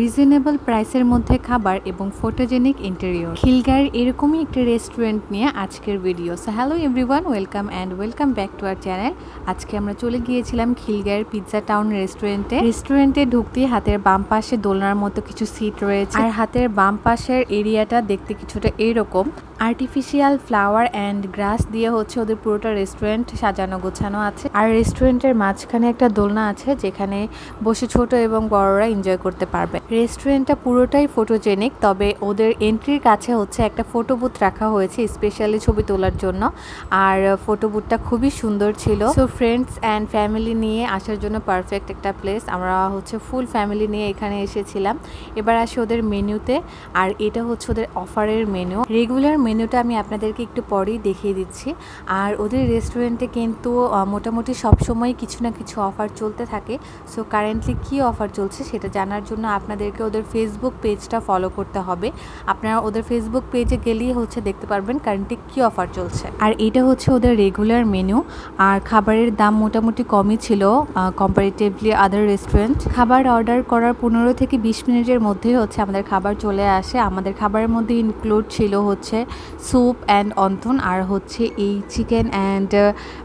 Reasonable প্রাইসের মধ্যে খাবার এবং ফটোজেনিক ইন্টেরিয়র খিলগাঁয়ের এরকমই একটি রেস্টুরেন্ট নিয়ে আজকের video so hello everyone welcome and welcome back to our channel আজকে আমরা চলে গিয়েছিলাম খিলগাঁয়ের পিৎজা টাউন রেস্টুরেন্টে রেস্টুরেন্টে ঢুকতেই হাতের বাম পাশে দোলনার মতো কিছু সিট রয়েছে। আর হাতের বাম পাশের এরিয়াটা দেখতে কিছুটা এরকম। আর্টিফিশিয়াল ফ্লাওয়ার অ্যান্ড গ্রাস দিয়ে হচ্ছে ওদের পুরোটা রেস্টুরেন্ট সাজানো গোছানো আছে। আর রেস্টুরেন্টের মাঝখানে একটা দোলনা আছে, যেখানে বসে ছোট এবং বড়রা এনজয় করতে পারবে। রেস্টুরেন্টটা পুরোটাই ফটোজেনিক তবে ওদের এন্ট্রির কাছে হচ্ছে একটা ফটো বুথ রাখা হয়েছে স্পেশালি ছবি তোলার জন্য। আর ফটো বুথটা খুবই সুন্দর ছিল। সো ফ্রেন্ডস অ্যান্ড ফ্যামিলি নিয়ে আসার জন্য পারফেক্ট একটা প্লেস আমরা হচ্ছে ফুল ফ্যামিলি নিয়ে এখানে এসেছিলাম। এবার আসি ওদের মেনুতে আর এটা হচ্ছে ওদের অফারের মেনু রেগুলার মেনুটা আমি আপনাদেরকে একটু পরেই দেখিয়ে দিচ্ছি। আর ওদের রেস্টুরেন্টে কিন্তু মোটামুটি সবসময় কিছু না কিছু অফার চলতে থাকে। সো কারেন্টলি কী অফার চলছে সেটা জানার জন্য আপনাদেরকে ওদের ফেসবুক পেজটা ফলো করতে হবে। আপনারা ওদের ফেসবুক পেজে গেলেই হচ্ছে দেখতে পারবেন কারেন্টলি কী অফার চলছে। আর এটা হচ্ছে ওদের রেগুলার মেনু আর খাবারের দাম মোটামুটি কমই ছিল কম্পারেটিভলি আদার রেস্টুরেন্ট খাবার অর্ডার করার পনেরো থেকে বিশ মিনিটের মধ্যেই হচ্ছে আমাদের খাবার চলে আসে। আমাদের খাবারের মধ্যে ইনক্লুড ছিল হচ্ছে স্যুপ অ্যান্ড অন্থন, আর হচ্ছে এই চিকেন অ্যান্ড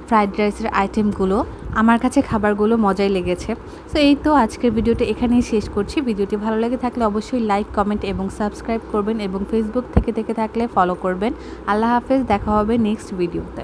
ফ্রাইড রাইসের আইটেমগুলো আমার কাছে খাবারগুলো মজাই লেগেছে। সো এই তো আজকের ভিডিওটি এখানেই শেষ করছি। ভিডিওটি ভালো লেগে থাকলে অবশ্যই লাইক কমেন্ট এবং সাবস্ক্রাইব করবেন এবং ফেসবুক থেকে থেকে থাকলে ফলো করবেন। আল্লাহ হাফেজ, দেখা হবে নেক্সট ভিডিওতে